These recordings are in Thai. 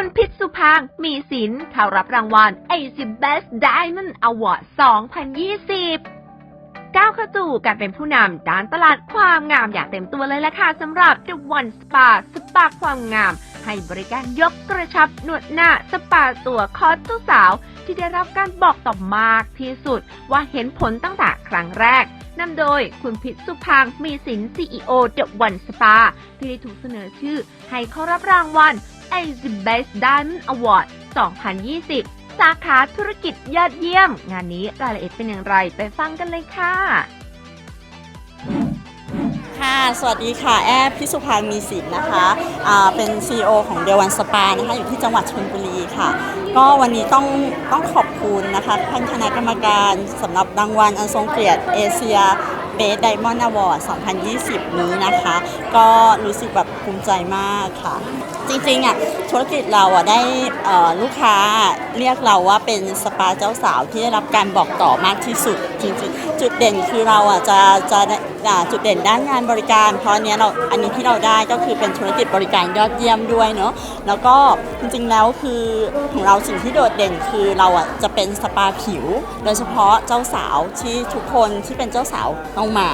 คุณพิศุพางมีสินเข้ารับรางวัล AC Best Diamond Award 2020ก้าวเข้าสู่การเป็นผู้นำด้านตลาดความงามอย่างเต็มตัวเลยละค่ะสำหรับ The One Spa สปาความงาม ให้บริการยกกระชับหนวดหน้าสปาตัวคอสเจ้าสาว ที่ได้รับการบอกต่อมากที่สุดว่าเห็นผลตั้งแต่ครั้งแรกนำโดยคุณพิษสุพังมีสิน CEO The One Spa ที่ได้ถูกเสนอชื่อให้เข้ารับรางวัล AZ Best Diamond Award 2020 สาขาธุรกิจยอดเยี่ยม งานนี้รายละเอียดเป็นอย่างไรไปฟังกันเลยค่ะ ค่ะสวัสดีค่ะ แอฟพิสุพางมีสินนะคะอ่าเป็น CEO ของเดวันสปานะคะอยู่ที่จังหวัดชลบุรีค่ะ ก็วันนี้ต้องต้องขอบคุณนะคะท่านคณะกรรมการสำหรับรางวัลอันทรงเกียรติเอเชีย เบสไดมอนด์อวอร์ด2020 นี้นะคะ ก็รู้สึกแบบภูมิใจมากค่ะ จริงๆอะธุรกิจเราอะได้ลูกค้าเรียกเราว่าเป็นสปาเจ้าสาวที่ได้รับการบอกต่อมากที่สุด จริงๆ จุดเด่นคือเราอะจะจะได้อ่าจุดเด่นด้านงานบริการ เพราะเนี้ยเราอันนี้ที่เราได้ก็คือเป็นธุรกิจบริการยอดเยี่ยมด้วยเนาะแล้วก็จริงๆแล้วคือของเราสิ่งที่โดดเด่นคือเราอะจะเป็นสปาผิว โดยเฉพาะเจ้าสาวที่ทุกคนที่เป็นเจ้าสาวต้องมา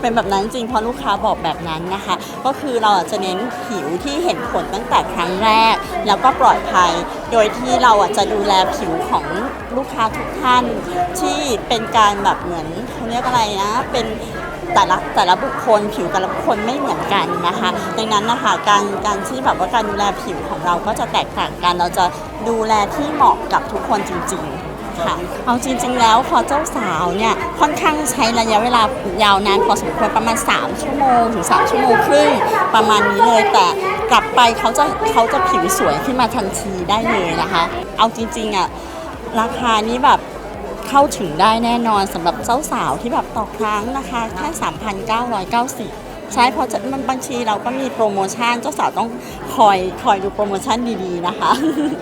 เป็นแบบนั้นจริงเพราะลูกค้าบอกแบบนั้นนะคะ ก็คือเราจะเน้นผิวที่เห็นผลตั้งแต่ครั้งแรก แล้วก็ปลอดภัย โดยที่เราจะดูแลผิวของลูกค้าทุกท่าน ที่เป็นการแบบเหมือนเขาเรียกอะไรนะเป็นแต่ละแต่ละบุคคลผิวแต่ละบุคคลไม่เหมือนกันนะคะ ดังนั้นนะคะการการที่แบบว่าการดูแลผิวของเราก็จะแตกต่างกัน เราจะดูแลที่เหมาะกับทุกคนจริง ๆ ค่ะเอาจริง ๆ แล้วพอเจ้าสาวเนี่ยค่อนข้างใช้ระยะเวลายาวนานพอสมควรประมาณ 3 ชั่วโมงถึง 3 ชั่วโมงครึ่งประมาณนี้เลยแต่กลับไปเขาจะเขาจะผิวสวยขึ้นมาทันทีได้เลยนะคะ เอาจริงๆอะราคานี้แบบเข้าถึงได้แน่นอนสำหรับเจ้าสาวที่แบบต่อครั้งนะคะแค่ 3,990 ใช่เพราะมันบางทีเราก็มีโปรโมชั่นเจ้าสาวต้องคอยคอยดูโปรโมชั่นดีๆนะคะ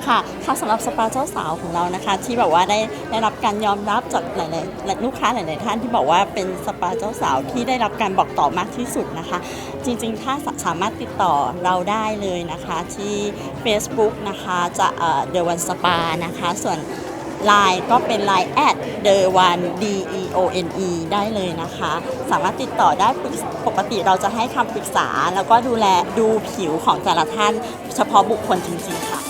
ค่ะค่ะสำหรับสปาเจ้าสาวของเรานะคะ ที่แบบว่าได้ได้รับการยอมรับจากหลายๆล,ลูกค้าหลาย ๆ ท่านที่บอกว่าเป็นสปาเจ้าสาวที่ได้รับการบอกต่อมากที่สุดนะคะ จริงๆ ถ้าสามารถติดต่อเราได้เลยนะคะที่ Facebook นะคะจะเอ่อ The One Spa นะคะส่วน l ล n e ก็เป็น Line แอด The One D E O N E ได้เลยนะคะ สามารถติดต่อได้ปกษปกติเราจะให้คำปรึกษา แล้วก็ดูแลดูผิวของแต่ละท่านเฉพาะบุคคลจริงๆค่ะ